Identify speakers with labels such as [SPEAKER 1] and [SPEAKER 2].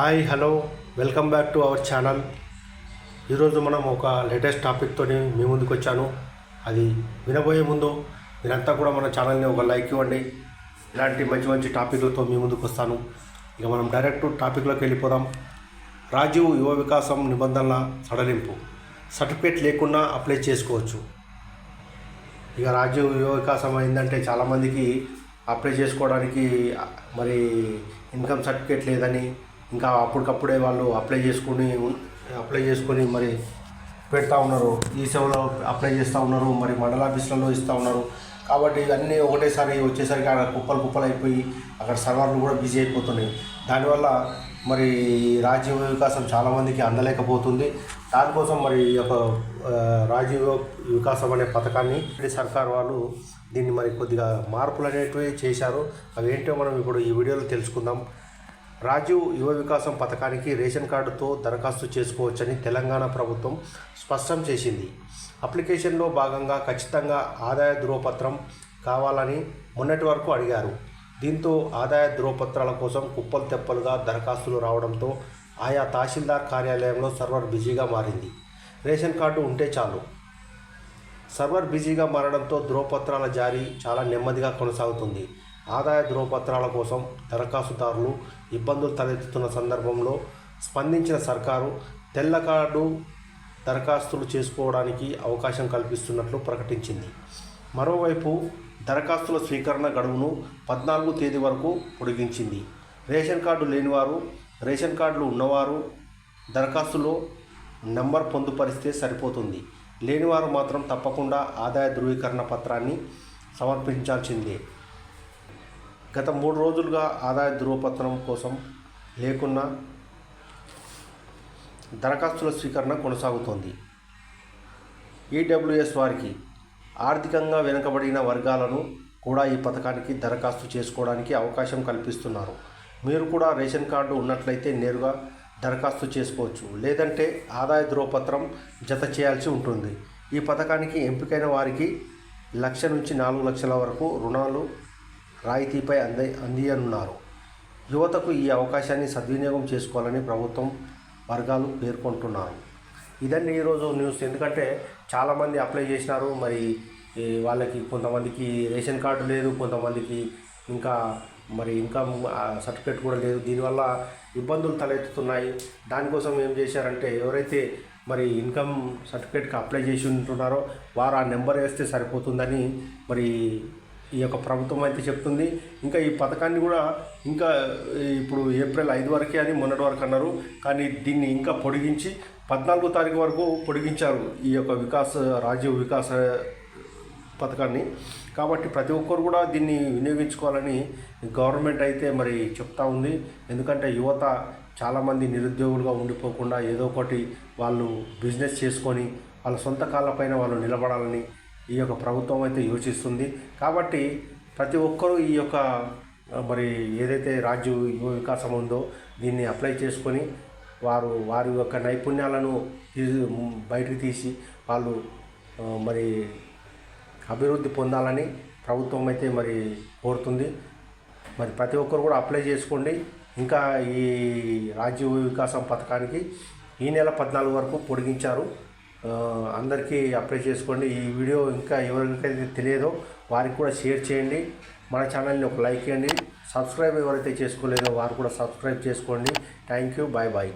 [SPEAKER 1] Hi hello. Welcome back to our channel. ఈరోజు మనం ఒక లేటెస్ట్ టాపిక్తో మీ ముందుకు వచ్చాను. అది వినబోయే ముందు మీరంతా కూడా మన ఛానల్ని ఒక లైక్ ఇవ్వండి. ఇలాంటి మంచి మంచి టాపిక్లతో మీ ముందుకు వస్తాను. ఇక మనం డైరెక్ట్ టాపిక్లోకి వెళ్ళిపోదాం. రాజీవ్ యువ వికాసం నిబంధనల సడలింపు. సర్టిఫికేట్ లేకుండా అప్లై చేసుకోవచ్చు. ఇక రాజీవ్ యువ వికాసం అయిందంటే చాలామందికి అప్లై చేసుకోవడానికి మరి ఇన్కమ్ సర్టిఫికేట్ లేదని ఇంకా అప్పటికప్పుడే వాళ్ళు అప్లై చేసుకుని అప్లై చేసుకొని మరి పెడతా ఉన్నారు. ఈ సేవలో అప్లై చేస్తూ ఉన్నారు మరి మండల ఆఫీసులలో ఇస్తూ ఉన్నారు. కాబట్టి ఇవన్నీ ఒకటేసారి వచ్చేసరికి అక్కడ కుప్పలు కుప్పలు అయిపోయి అక్కడ సర్వర్లు కూడా బిజీ అయిపోతున్నాయి. దానివల్ల మరి రాజీవ వికాసం చాలామందికి అందలేకపోతుంది. దానికోసం మరి ఈ యొక్క రాజీవ వికాసం అనే పథకాన్ని సర్కార్ వాళ్ళు దీన్ని మరి కొద్దిగా మార్పులు అనేటివి చేశారు. అవి ఏంటో మనం ఇప్పుడు ఈ వీడియోలో తెలుసుకుందాం. రాజీవ్ యువ వికాసం పథకానికి రేషన్ కార్డుతో దరఖాస్తు చేసుకోవచ్చని తెలంగాణ ప్రభుత్వం స్పష్టం చేసింది. అప్లికేషన్లో భాగంగా ఖచ్చితంగా ఆదాయ ధృవపత్రం కావాలని మొన్నటి వరకు అడిగారు. దీంతో ఆదాయ ధృవపత్రాల కోసం కుప్పలు తెప్పలుగా దరఖాస్తులు రావడంతో ఆయా తహసీల్దార్ కార్యాలయంలో సర్వర్ బిజీగా మారింది. రేషన్ కార్డు ఉంటే చాలు. సర్వర్ బిజీగా మారడంతో ధృవపత్రాల జారీ చాలా నెమ్మదిగా కొనసాగుతుంది. ఆదాయ ధృవపత్రాల కోసం దరఖాస్తుదారులు ఇబ్బందులు తలెత్తుతున్న సందర్భంలో స్పందించిన సర్కారు తెల్ల కార్డు దరఖాస్తులు చేసుకోవడానికి అవకాశం కల్పిస్తున్నట్లు ప్రకటించింది. మరోవైపు దరఖాస్తుల స్వీకరణ గడువును పద్నాలుగు తేదీ వరకు పొడిగించింది. రేషన్ కార్డు లేనివారు రేషన్ కార్డులు ఉన్నవారు దరఖాస్తులో నెంబర్ పొందుపరిస్తే సరిపోతుంది. లేనివారు మాత్రం తప్పకుండా ఆదాయ ధృవీకరణ పత్రాన్ని సమర్పించాల్సిందే. గత మూడు రోజులుగా ఆదాయ ధృవపత్రం కోసం లేకున్నా దరఖాస్తుల స్వీకరణ కొనసాగుతోంది. ఈడబ్ల్యూఎస్ వారికి ఆర్థికంగా వెనుకబడిన వర్గాలను కూడా ఈ పథకానికి దరఖాస్తు చేసుకోవడానికి అవకాశం కల్పిస్తున్నారు. మీరు కూడా రేషన్ కార్డు ఉన్నట్లయితే నేరుగా దరఖాస్తు చేసుకోవచ్చు. లేదంటే ఆదాయ ధృవపత్రం జత చేయాల్సి ఉంటుంది. ఈ పథకానికి ఎంపికైన వారికి లక్ష నుంచి నాలుగు లక్షల వరకు రుణాలు రాయితీపై అంది అందియనున్నారు. యువతకు ఈ అవకాశాన్ని సద్వినియోగం చేసుకోవాలని ప్రభుత్వం వర్గాలు పేర్కొంటున్నారు. ఇదండి ఈరోజు న్యూస్. ఎందుకంటే చాలామంది అప్లై చేసినారు. మరి వాళ్ళకి కొంతమందికి రేషన్ కార్డు లేదు కొంతమందికి ఇంకా మరి ఇన్కమ్ సర్టిఫికేట్ కూడా లేదు. దీనివల్ల ఇబ్బందులు తలెత్తుతున్నాయి. దానికోసం ఏం చేశారంటే ఎవరైతే మరి ఇన్కమ్ సర్టిఫికేట్కి అప్లై చేసి ఉంటున్నారో వారు ఆ నెంబర్ వేస్తే సరిపోతుందని మరి ఈ యొక్క ప్రభుత్వం అయితే చెప్తుంది. ఇంకా ఈ పథకాన్ని కూడా ఇంకా ఇప్పుడు ఏప్రిల్ ఐదు వరకే అని మొన్నటి వరకు అన్నారు. కానీ దీన్ని ఇంకా పొడిగించి పద్నాలుగో తారీఖు వరకు పొడిగించారు ఈ యొక్క వికాస్ రాజీవ్ వికాస్ పథకాన్ని. కాబట్టి ప్రతి ఒక్కరు కూడా దీన్ని వినియోగించుకోవాలని గవర్నమెంట్ అయితే మరి చెప్తా ఉంది. ఎందుకంటే యువత చాలామంది నిరుద్యోగులుగా ఉండిపోకుండా ఏదో ఒకటి వాళ్ళు బిజినెస్ చేసుకొని వాళ్ళ సొంత కాళ్ళపైన వాళ్ళు నిలబడాలని ఈ యొక్క ప్రభుత్వం అయితే యోచిస్తుంది. కాబట్టి ప్రతి ఒక్కరూ ఈ యొక్క మరి ఏదైతే రాజ్య యువ వికాసం ఉందో దీన్ని అప్లై చేసుకొని వారు వారి యొక్క నైపుణ్యాలను బయటకు తీసి వాళ్ళు మరి అభివృద్ధి పొందాలని ప్రభుత్వం అయితే మరి కోరుతుంది. మరి ప్రతి ఒక్కరు కూడా అప్లై చేసుకోండి. ఇంకా ఈ రాజ్య వికాసం పథకానికి ఈ నెల పద్నాలుగు వరకు పొడిగించారు. అందరికీ అప్లై చేసుకోండి. ఈ వీడియో ఇంకా ఎవరికైతే తెలియదో వారికి కూడా షేర్ చేయండి. మన ఛానల్ని ఒక లైక్ చేయండి. సబ్స్క్రైబ్ ఎవరైతే చేసుకోలేదో వారు కూడా సబ్స్క్రైబ్ చేసుకోండి. Thank you. Bye bye.